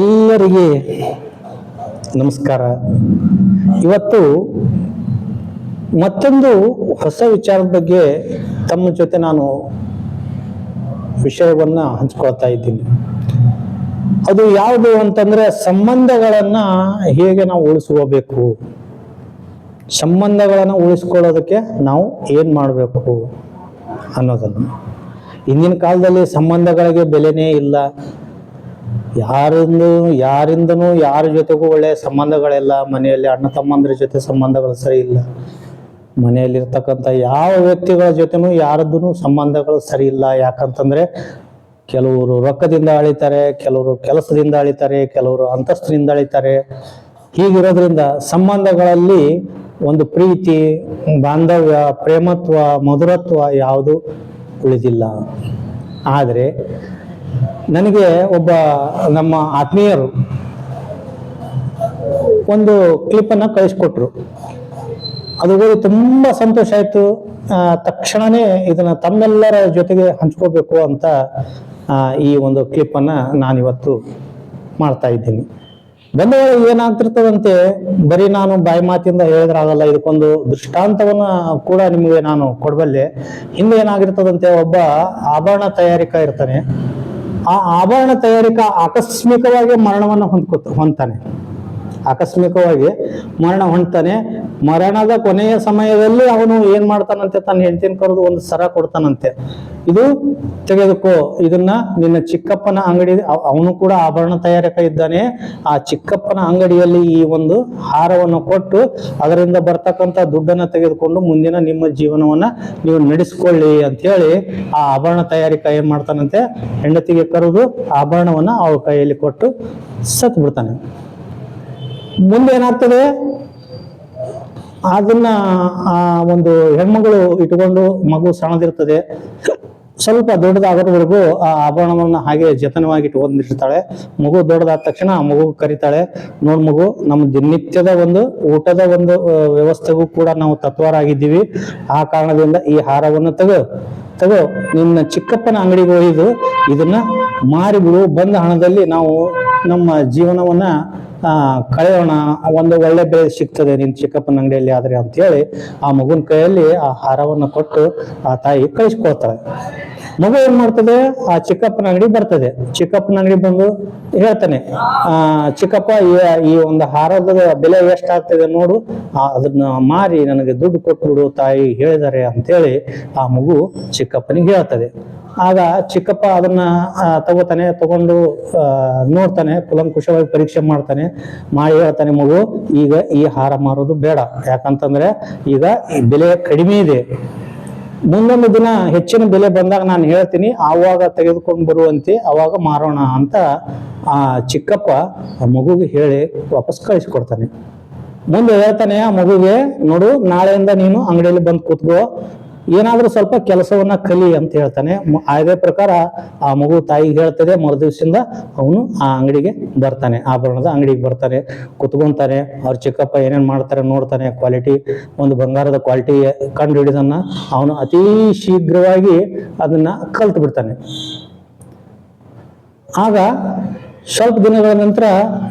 ಎಲ್ಲರಿಗೆ ನಮಸ್ಕಾರ. ಇವತ್ತು ಮತ್ತೊಂದು ಹೊಸ ವಿಚಾರದ ಬಗ್ಗೆ ತಮ್ಮ ಜೊತೆ ನಾನು ವಿಷಯವನ್ನು ಹಂಚ್ಕೊಳ್ತಾ ಇದ್ದೀನಿ. ಅದು ಯಾವುದು ಅಂತಂದ್ರೆ ಸಂಬಂಧಗಳನ್ನು ಹೇಗೆ ನಾವು ಉಳಿಸ್ಕೋಬೇಕು? ಸಂಬಂಧಗಳನ್ನು ಉಳಿಸ್ಕೊಳ್ಳೋದಕ್ಕೆ ನಾವು ಏನು ಮಾಡಬೇಕು ಅನ್ನೋದನ್ನು. ಇಂದಿನ ಕಾಲದಲ್ಲಿ ಸಂಬಂಧಗಳಿಗೆ ಬೆಲೆನೇ ಇಲ್ಲ. ಯಾರಿಂದ, ಯಾರಿಂದನೂ ಯಾರ ಜೊತೆಗೂ ಒಳ್ಳೆಯ ಸಂಬಂಧಗಳಿಲ್ಲ. ಮನೆಯಲ್ಲಿ ಅಣ್ಣ ತಮ್ಮಂದ್ರ ಜೊತೆ ಸಂಬಂಧಗಳು ಸರಿ ಇಲ್ಲ. ಮನೆಯಲ್ಲಿರ್ತಕ್ಕಂಥ ಯಾವ ವ್ಯಕ್ತಿಗಳ ಜೊತೆನೂ ಯಾರದ್ದೂ ಸಂಬಂಧಗಳು ಸರಿ ಇಲ್ಲ. ಯಾಕಂತಂದ್ರೆ ಕೆಲವರು ರೊಕ್ಕದಿಂದ ಅಳಿತಾರೆ, ಕೆಲವರು ಕೆಲಸದಿಂದ ಅಳಿತಾರೆ, ಕೆಲವರು ಅಂತಸ್ತಿನಿಂದ ಅಳಿತಾರೆ. ಹೀಗಿರೋದ್ರಿಂದ ಸಂಬಂಧಗಳಲ್ಲಿ ಒಂದು ಪ್ರೀತಿ, ಬಾಂಧವ್ಯ, ಪ್ರೇಮತ್ವ, ಮಧುರತ್ವ ಯಾವುದು ಉಳಿದಿಲ್ಲ. ಆದರೆ ನನಗೆ ಒಬ್ಬ ನಮ್ಮ ಆತ್ಮೀಯರು ಒಂದು ಕ್ಲಿಪ್ಪನ್ನು ಕಳಿಸ್ಕೊಟ್ರು. ಅದು ಓದಿ ತುಂಬ ಸಂತೋಷ ಆಯಿತು. ತಕ್ಷಣವೇ ಇದನ್ನು ತಮ್ಮೆಲ್ಲರ ಜೊತೆಗೆ ಹಂಚ್ಕೋಬೇಕು ಅಂತ ಈ ಒಂದು ಕ್ಲಿಪ್ಪನ್ನು ನಾನಿವತ್ತು ಮಾಡ್ತಾ ಇದ್ದೀನಿ. ಬಂದವರು ಏನಾಗ್ತಿರ್ತದಂತೆ, ಬರೀ ನಾನು ಬಾಯಿ ಮಾತಿಂದ ಹೇಳಿದ್ರಾಗಲ್ಲ, ಇದಕ್ಕೊಂದು ದೃಷ್ಟಾಂತವನ್ನ ಕೂಡ ನಿಮಗೆ ನಾನು ಕೊಡಬಲ್ಲೆ. ಹಿಂದೆ ಏನಾಗಿರ್ತದಂತೆ ಒಬ್ಬ ಆಭರಣ ತಯಾರಿಕ ಇರ್ತಾನೆ. ಆ ಆಭರಣ ತಯಾರಿಕ ಆಕಸ್ಮಿಕವಾಗಿ ಮರಣವನ್ನು ಹೊಂದ್ಕೊತ ಹೊಂತಾನೆ ಆಕಸ್ಮಿಕವಾಗಿ ಮರಣ ಹೊಂದ್ತಾನೆ. ಮರಣದ ಕೊನೆಯ ಸಮಯದಲ್ಲಿ ಅವನು ಏನ್ ಮಾಡ್ತಾನಂತೆ? ತನ್ನ ಹೆಂಡತಿನ ಕರೆದು ಒಂದು ಸರ ಕೊಡ್ತಾನಂತೆ. ಇದು ತೆಗೆದುಕೋ, ಇದನ್ನ ನಿನ್ನ ಚಿಕ್ಕಪ್ಪನ ಅಂಗಡಿ ಅವನು ಕೂಡ ಆಭರಣ ತಯಾರಕ ಇದ್ದಾನೆ. ಆ ಚಿಕ್ಕಪ್ಪನ ಅಂಗಡಿಯಲ್ಲಿ ಈ ಒಂದು ಹಾರವನ್ನು ಕೊಟ್ಟು ಅದರಿಂದ ಬರ್ತಕ್ಕಂಥ ದುಡ್ಡನ್ನ ತೆಗೆದುಕೊಂಡು ಮುಂದಿನ ನಿಮ್ಮ ಜೀವನವನ್ನ ನೀವು ನಡೆಸ್ಕೊಳ್ಳಿ ಅಂತ ಹೇಳಿ ಆ ಆಭರಣ ತಯಾರಿಕ ಏನ್ ಮಾಡ್ತಾನಂತೆ? ಹೆಂಡತಿಗೆ ಕರೆದು ಆಭರಣವನ್ನ ಅವಳ ಕೈಯಲ್ಲಿ ಕೊಟ್ಟು ಸತ್ ಬಿಡ್ತಾನೆ ಮುಂದೆ ಏನಾಗ್ತದೆ ಅದನ್ನ, ಆ, ಒಂದು ಹೆಣ್ಮಗಳು ಇಟ್ಕೊಂಡು ಮಗು ಸಣ್ಣದಿರ್ತದೆ ಸ್ವಲ್ಪ ದೊಡ್ಡದಾಗೋದ್ವರೆಗೂ ಆ ಆಭರಣವನ್ನ ಹಾಗೆ ಜತನವಾಗಿ ಇಟ್ಕೊಂಡಿರ್ತಾಳೆ ಮಗು ದೊಡ್ಡದಾದ ತಕ್ಷಣ ಆ ಮಗು ಕರಿತಾಳೆ. ನೋಡ್ ಮಗು, ನಮ್ಮ ದಿನನಿತ್ಯದ ಒಂದು ಊಟದ ಒಂದು ವ್ಯವಸ್ಥೆಗೂ ಕೂಡ ನಾವು ತತ್ವರಾಗಿದ್ದೀವಿ. ಆ ಕಾರಣದಿಂದ ಈ ಹಾರವನ್ನು ತಗೋ ತಗೋ. ನಿನ್ನ ಚಿಕ್ಕಪ್ಪನ ಅಂಗಡಿಗೆ ಒಯ್ದು ಇದನ್ನ ಮಾರಿಬಿಡು. ಬಂದ ಹಣದಲ್ಲಿ ನಾವು ನಮ್ಮ ಜೀವನವನ್ನ ಕಳೆಯೋಣ ಒಂದು ಒಳ್ಳೆ ಬೆಲೆ ಸಿಗ್ತದೆ ನಿನ್ ಚಿಕ್ಕಪ್ಪನ ಅಂಗಡಿಯಲ್ಲಿ ಆದ್ರೆ ಅಂತ ಹೇಳಿ ಆ ಮಗುನ ಕೈಯಲ್ಲಿ ಆ ಹಾರವನ್ನು ಕೊಟ್ಟು ಆ ತಾಯಿ ಕಳಿಸ್ಕೊಳ್ತಾಳೆ. ಮಗು ಏನ್ ಮಾಡ್ತದೆ? ಆ ಚಿಕ್ಕಪ್ಪನ ಅಂಗಡಿ ಬರ್ತದೆ. ಚಿಕ್ಕಪ್ಪನ ಅಂಗಡಿ ಬಂದು ಹೇಳ್ತಾನೆ, ಆ, ಚಿಕ್ಕಪ್ಪ, ಈ- ಒಂದು ಹಾರದ ಬೆಲೆ ಎಷ್ಟಾಗ್ತದೆ ನೋಡು. ಅದನ್ನ ಮಾರಿ, ನನಗೆ ದುಡ್ಡು ಕೊಟ್ಬಿಡು ತಾಯಿ ಹೇಳಿದಾರೆ ಅಂತೇಳಿ ಆ ಮಗು ಚಿಕ್ಕಪ್ಪನಿಗೆ ಹೇಳ್ತದೆ. ಆಗ ಚಿಕ್ಕಪ್ಪ ಅದನ್ನ ತಗೋತಾನೆ, ತಗೊಂಡು ನೋಡ್ತಾನೆ, ಕುಲಂಕುಷವಾಗಿ ಪರೀಕ್ಷೆ ಮಾಡ್ತಾನೆ. ಮಾಡಿ ಹೇಳ್ತಾನೆ, ಮಗು, ಈಗ ಈ ಹಾರ ಮಾರೋದು ಬೇಡ. ಯಾಕಂತಂದ್ರೆ ಈಗ ಈ ಬೆಲೆ ಕಡಿಮೆ ಇದೆ. ಮುಂದೊಂದು ದಿನ ಹೆಚ್ಚಿನ ಬೆಲೆ ಬಂದಾಗ ನಾನು ಹೇಳ್ತೀನಿ, ಆವಾಗ ತೆಗೆದುಕೊಂಡು ಬರುವಂತೆ ಅವಾಗ ಮಾರೋಣ ಅಂತ, ಆ, ಚಿಕ್ಕಪ್ಪ ಆ ಮಗುಗೆ ಹೇಳಿ ವಾಪಸ್ ಕಳಿಸ್ಕೊಡ್ತಾನೆ. ಮುಂದೆ ಹೇಳ್ತಾನೆ ಆ ಮಗುಗೆ ನೋಡು, ನಾಳೆಯಿಂದ ನೀನು ಅಂಗಡಿಯಲ್ಲಿ ಬಂದು ಕೂತ್ಕೋ. ಏನಾದ್ರೂ ಸ್ವಲ್ಪ ಕೆಲಸವನ್ನ ಕಲಿ ಅಂತ ಹೇಳ್ತಾನೆ. ಅದೇ ಪ್ರಕಾರ ಆ ಮಗು ತಾಯಿಗೆ ಹೇಳ್ತದೆ ಮರುದಿವ್ಸದಿಂದ ಅವನು ಆ ಅಂಗಡಿಗೆ ಬರ್ತಾನೆ. ಆಭರಣದ ಅಂಗಡಿಗೆ ಬರ್ತಾನೆ, ಕುತ್ಕೊಂತಾನೆ, ಅವ್ರ ಚಿಕ್ಕಪ್ಪ ಏನೇನ್ ಮಾಡ್ತಾರೆ ನೋಡ್ತಾನೆ ಕ್ವಾಲಿಟಿ ಒಂದು ಬಂಗಾರದ ಕ್ವಾಲಿಟಿ ಕಂಡು ಹಿಡಿದನ್ನ ಅವನು ಅತಿ ಶೀಘ್ರವಾಗಿ ಅದನ್ನ ಕಲ್ತು ಬಿಡ್ತಾನೆ. ಆಗ ಸ್ವಲ್ಪ ದಿನಗಳ ನಂತರ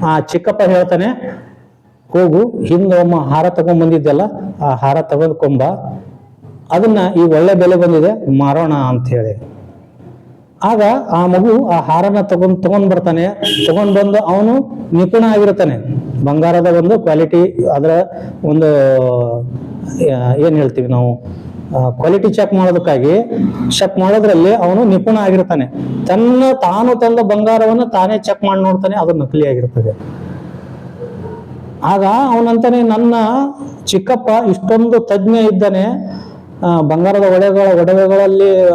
ಆ ಚಿಕ್ಕಪ್ಪ ಹೇಳ್ತಾನೆ, ಹೋಗು, ಹಿಂದೆ ಒಮ್ಮ ಹಾರ ತಗೊಂಡ್ ಬಂದಿದ್ದೆಲ್ಲ ಆ ಹಾರ ತೆಗೆದುಕೊಂಬ ಅದನ್ನ ಈ ಒಳ್ಳೆ ಬೆಲೆ ಬಂದಿದೆ, ಮಾರೋಣ ಅಂತ ಹೇಳಿ ಆಗ ಆ ಮಗು ಆ ಹಾರನ ತಗೊಂಡ್ ತಗೊಂಡ್ ಬರ್ತಾನೆ. ತಗೊಂಡ್ ಬಂದು ಅವನು ನಿಪುಣ ಆಗಿರ್ತಾನೆ. ಬಂಗಾರದ ಒಂದು ಕ್ವಾಲಿಟಿ ಅದರ ಒಂದು ಏನು ಹೇಳ್ತೀವಿ ನಾವು ಕ್ವಾಲಿಟಿ ಚೆಕ್ ಮಾಡೋದಕ್ಕಾಗಿ ಚೆಕ್ ಮಾಡೋದ್ರಲ್ಲಿ ಅವನು ನಿಪುಣ ಆಗಿರ್ತಾನೆ. ತನ್ನ, ತಾನು ತಂದ ಬಂಗಾರವನ್ನು ತಾನೇ ಚೆಕ್ ಮಾಡಿ ನೋಡ್ತಾನೆ, ಅದು ನಕಲಿ ಆಗಿರ್ತದೆ. ಆಗ ಅವನಂತಾನೆ, ನನ್ನ ಚಿಕ್ಕಪ್ಪ ಇಷ್ಟೊಂದು ತಜ್ಞ ಇದ್ದಾನೆ ಬಂಗಾರದ ಒಡೆಗಳ ಒಡವೆಗಳಲ್ಲಿ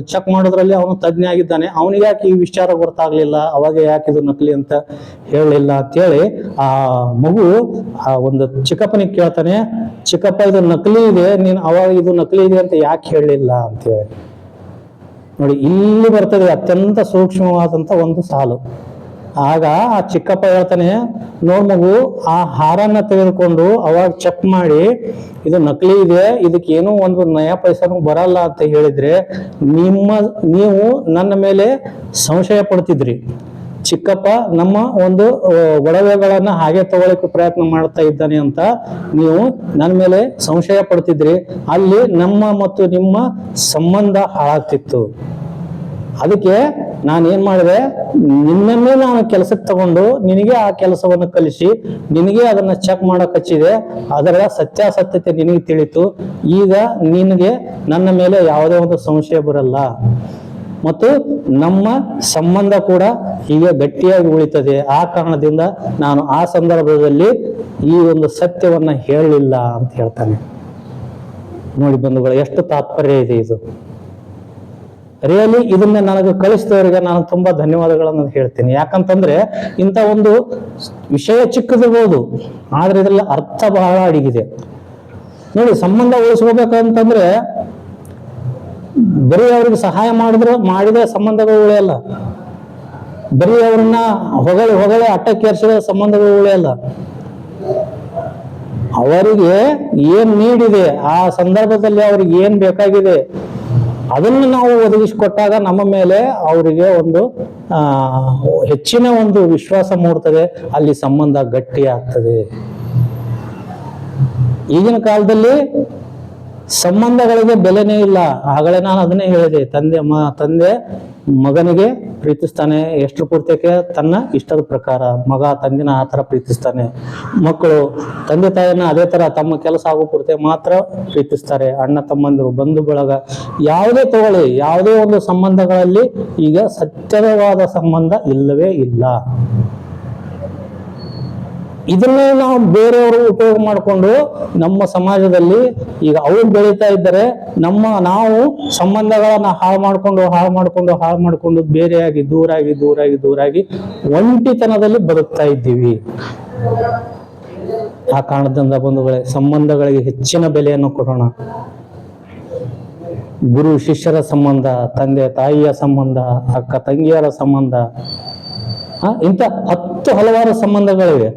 ಚೆಕ್ ಮಾಡೋದ್ರಲ್ಲಿ ಅವನು ತಜ್ಞ ಆಗಿದ್ದಾನೆ. ಅವನಿಗೆ ಯಾಕೆ ಈ ವಿಚಾರ ಗೊತ್ತಾಗ್ಲಿಲ್ಲ? ಅವಾಗ ಯಾಕೆ ಇದು ನಕಲಿ ಅಂತ ಹೇಳಲಿಲ್ಲ ಅಂತೇಳಿ ಆ ಮಗು, ಆ, ಒಂದು ಚಿಕ್ಕಪ್ಪನಿಗೆ ಕೇಳ್ತಾನೆ, ಚಿಕ್ಕಪ್ಪ, ಇದು ನಕಲಿ ಇದೆ, ನೀನು ಅವಾಗ ಇದು ನಕಲಿ ಇದೆ ಅಂತ ಯಾಕೆ ಹೇಳಲಿಲ್ಲ? ಅಂತೇಳಿ. ನೋಡಿ, ಇಲ್ಲಿ ಬರ್ತದೆ ಅತ್ಯಂತ ಸೂಕ್ಷ್ಮವಾದಂತ ಒಂದು ಸಾಲು. ಆಗ ಆ ಚಿಕ್ಕಪ್ಪ ಹೇಳ್ತಾನೆ ನೋಡ್ ಮಗು, ಆ ಹಾರನ್ನ ತೆಗೆದುಕೊಂಡು ಅವಾಗ ಚೆಕ್ ಮಾಡಿ, ಇದು ನಕಲಿ ಇದೆ, ಇದಕ್ಕೆ ಏನೋ ಒಂದು ನಯ ಪೈಸಾನು ಬರಲ್ಲ ಅಂತ ಹೇಳಿದ್ರೆ ನಿಮ್ಮ, ನೀವು ನನ್ನ ಮೇಲೆ ಸಂಶಯ ಪಡ್ತಿದ್ರಿ. ಚಿಕ್ಕಪ್ಪ ನಮ್ಮ ಒಂದು ಒಡವೆಗಳನ್ನ ಹಾಗೆ ತಗೊಳ್ಳಿಕ್ಕೆ ಪ್ರಯತ್ನ ಮಾಡ್ತಾ ಇದ್ದಾನೆ ಅಂತ ನೀವು ನನ್ನ ಮೇಲೆ ಸಂಶಯ ಪಡ್ತಿದ್ರಿ. ಅಲ್ಲಿ ನಮ್ಮ ಮತ್ತು ನಿಮ್ಮ ಸಂಬಂಧ ಹಾಳಾಗ್ತಿತ್ತು. ಅದಕ್ಕೆ ನಾನು ಏನ್ ಮಾಡಿದೆ ನಿನ್ನನ್ನೇ ನಾನು ಕೆಲಸಕ್ಕೆ ತಗೊಂಡು ನಿನಗೆ ಆ ಕೆಲಸವನ್ನು ಕಲಿಸಿ, ನಿನಗೆ ಅದನ್ನ ಚೆಕ್ ಮಾಡಕ್ ಹಚ್ಚಿದೆ. ಅದರ ಸತ್ಯಾಸತ್ಯತೆ ನಿನಗೆ ತಿಳಿತು. ಈಗ ನಿನಗೆ ನನ್ನ ಮೇಲೆ ಯಾವುದೇ ಒಂದು ಸಂಶಯ ಬರಲ್ಲ. ಮತ್ತು ನಮ್ಮ ಸಂಬಂಧ ಕೂಡ ಹೀಗೆ ಗಟ್ಟಿಯಾಗಿ ಉಳಿತದೆ. ಆ ಕಾರಣದಿಂದ ನಾನು ಆ ಸಂದರ್ಭದಲ್ಲಿ ಈ ಒಂದು ಸತ್ಯವನ್ನ ಹೇಳಲಿಲ್ಲ ಅಂತ ಹೇಳ್ತಾನೆ. ನೋಡಿ ಬಂಧುಗಳು, ಎಷ್ಟು ತಾತ್ಪರ್ಯ ಇದೆ ಇದು. ರಿಯಲಿ ಇದನ್ನ ನನಗೆ ಕಳಿಸಿದವರಿಗೆ ನಾನು ತುಂಬಾ ಧನ್ಯವಾದಗಳನ್ನು ಹೇಳ್ತೀನಿ. ಯಾಕಂತಂದ್ರೆ ಇಂಥ ಒಂದು ವಿಷಯ ಚಿಕ್ಕದಿರ್ಬೋದು, ಆದ್ರೆ ಇದರಲ್ಲಿ ಅರ್ಥ ಬಹಳ ಅಡಗಿದೆ. ನೋಡಿ, ಸಂಬಂಧ ಉಳಿಸ್ಕೋಬೇಕಂತಂದ್ರೆ ಬರೀ ಅವ್ರಿಗೆ ಸಹಾಯ ಮಾಡಿದ್ರೆ ಮಾಡಿದ್ರೆ ಸಂಬಂಧಗಳು ಉಳಿಯಲ್ಲ. ಬರೀ ಅವ್ರನ್ನ ಹೊಗಳಿ ಹೊಗಳಿ ಅಟ್ಟಕ್ಕೇರಿಸಿದ ಸಂಬಂಧಗಳು ಉಳಿಯಲ್ಲ. ಅವರಿಗೆ ಏನ್ ನೀಡಿದೆ, ಆ ಸಂದರ್ಭದಲ್ಲಿ ಅವ್ರಿಗೆ ಏನ್ ಬೇಕಾಗಿದೆ ಅದನ್ನು ನಾವು ಒದಗಿಸಿಕೊಟ್ಟಾಗ ನಮ್ಮ ಮೇಲೆ ಅವರಿಗೆ ಒಂದು ಹೆಚ್ಚಿನ ಒಂದು ವಿಶ್ವಾಸ ಮೂಡ್ತದೆ, ಅಲ್ಲಿ ಸಂಬಂಧ ಗಟ್ಟಿ ಆಗ್ತದೆ ಈಗಿನ ಕಾಲದಲ್ಲಿ ಸಂಬಂಧಗಳಿಗೆ ಬೆಲೆನೇ ಇಲ್ಲ. ಆಗಲೇ ನಾನು ಅದನ್ನೇ ಹೇಳಿದೆ, ತಂದೆ ಮ ತಂದೆ ಮಗನಿಗೆ ಪ್ರೀತಿಸ್ತಾನೆ ಎಷ್ಟು ಪೂರ್ತಕ್ಕೆ ತನ್ನ ಇಷ್ಟದ ಪ್ರಕಾರ ಮಗ ತಂದಿನ ಆ ಥರ ಪ್ರೀತಿಸ್ತಾನೆ. ಮಕ್ಕಳು, ತಂದೆ ತಾಯಿನ ಅದೇ ಥರ ತಮ್ಮ ಕೆಲಸ ಆಗೋ ಪೂರ್ತಿ ಮಾತ್ರ ಪ್ರೀತಿಸ್ತಾರೆ. ಅಣ್ಣ ತಮ್ಮಂದಿರು ಬಂಧು ಬಳಗ ಯಾವುದೇ ತಗೊಳ್ಳಿ, ಯಾವುದೇ ಒಂದು ಸಂಬಂಧಗಳಲ್ಲಿ ಈಗ ಸತ್ಯವಾದ ಸಂಬಂಧ ಇಲ್ಲವೇ ಇಲ್ಲ. ಇದನ್ನೇ ನಾವು ಬೇರೆಯವರು ಉಪಯೋಗ ಮಾಡಿಕೊಂಡು ನಮ್ಮ ಸಮಾಜದಲ್ಲಿ ಈಗ ಅವರು ಬೆಳೀತಾ ಇದ್ದಾರೆ, ನಮ್ಮ ನಾವು ಸಂಬಂಧಗಳನ್ನ ಹಾಳು ಮಾಡ್ಕೊಂಡು ಹಾಳು ಮಾಡ್ಕೊಂಡು ಹಾಳು ಮಾಡ್ಕೊಂಡು ಬೇರೆಯಾಗಿ ದೂರಾಗಿ ದೂರಾಗಿ ದೂರಾಗಿ ಒಂಟಿತನದಲ್ಲಿ ಬದುಕ್ತಾ ಇದ್ದೀವಿ. ಆ ಕಾರಣದಿಂದ ಬಂಧುಗಳೇ, ಸಂಬಂಧಗಳಿಗೆ ಹೆಚ್ಚಿನ ಬೆಲೆಯನ್ನು ಕೊಡೋಣ. ಗುರು, ಶಿಷ್ಯರ ಸಂಬಂಧ, ತಂದೆ, ತಾಯಿಯ ಸಂಬಂಧ, ಅಕ್ಕ, ತಂಗಿಯರ ಸಂಬಂಧ ಇಂಥ ಹತ್ತು ಹಲವಾರು ಸಂಬಂಧಗಳಿವೆ.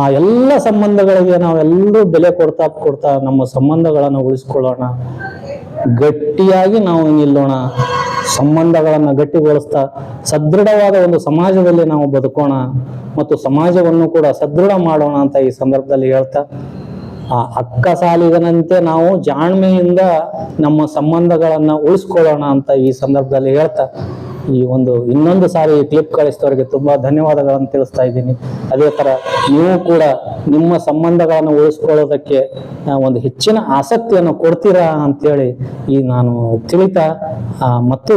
ಆ ಎಲ್ಲ ಸಂಬಂಧಗಳಿಗೆ ನಾವೆಲ್ಲರೂ ಬೆಲೆ ಕೊಡ್ತಾ ಕೊಡ್ತಾ ನಮ್ಮ ಸಂಬಂಧಗಳನ್ನು ಉಳಿಸ್ಕೊಳ್ಳೋಣ. ಗಟ್ಟಿಯಾಗಿ ನಾವು ನಿಲ್ಲೋಣ. ಸಂಬಂಧಗಳನ್ನು ಗಟ್ಟಿಗೊಳಿಸ್ತಾ ಸದೃಢವಾದ ಒಂದು ಸಮಾಜದಲ್ಲಿ ನಾವು ಬದುಕೋಣ ಮತ್ತು ಸಮಾಜವನ್ನು ಕೂಡ ಸದೃಢ ಮಾಡೋಣ ಅಂತ ಈ ಸಂದರ್ಭದಲ್ಲಿ ಹೇಳ್ತಾ, ಆ ಅಕ್ಕ ಸಾಲಿಗನಂತೆ ನಾವು ಜಾಣ್ಮೆಯಿಂದ ನಮ್ಮ ಸಂಬಂಧಗಳನ್ನು ಉಳಿಸ್ಕೊಳ್ಳೋಣ ಅಂತ ಈ ಸಂದರ್ಭದಲ್ಲಿ ಹೇಳ್ತಾ ಈ ಒಂದು ಇನ್ನೊಂದು ಸಾರಿ ಕ್ಲಿಪ್ ಕಳಿಸಿದವರಿಗೆ ತುಂಬಾ ಧನ್ಯವಾದಗಳನ್ನು ತಿಳಿಸ್ತಾ ಇದ್ದೀನಿ. ಅದೇ ತರ ನೀವು ಕೂಡ ನಿಮ್ಮ ಸಂಬಂಧಗಳನ್ನು ಉಳಿಸ್ಕೊಳ್ಳೋದಕ್ಕೆ ಒಂದು ಹೆಚ್ಚಿನ ಆಸಕ್ತಿಯನ್ನು ಕೊಡ್ತೀರಾ ಅಂತೇಳಿ ಈ ನಾನು ತಿಳಿತಾ ಮತ್ತು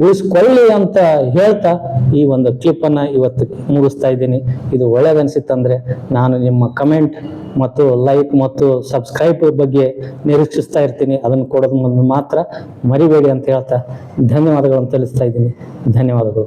ಉಳಿಸ್ಕೊಳ್ಳಿ ಅಂತ ಹೇಳ್ತಾ ಈ ಒಂದು ಕ್ಲಿಪ್ ಅನ್ನ ಇವತ್ತು ಮುಗಿಸ್ತಾ ಇದ್ದೀನಿ. ಇದು ಒಳ್ಳೇದನ್ಸಿತ್ತಂದ್ರೆ ನಾನು ನಿಮ್ಮ ಕಮೆಂಟ್ ಮತ್ತು ಲೈಕ್ ಮತ್ತು ಸಬ್ಸ್ಕ್ರೈಬ್ ಬಗ್ಗೆ ನಿರೀಕ್ಷಿಸ್ತಾ ಇರ್ತೀನಿ. ಅದನ್ನು ಕೊಡೋದು ಮಾತ್ರ ಮರಿಬೇಡಿ ಅಂತ ಹೇಳ್ತಾ ಧನ್ಯವಾದಗಳನ್ನು ತಿಳಿಸ್ತಾ ಇದ್ದೀನಿ. ధన్యవాదాలు.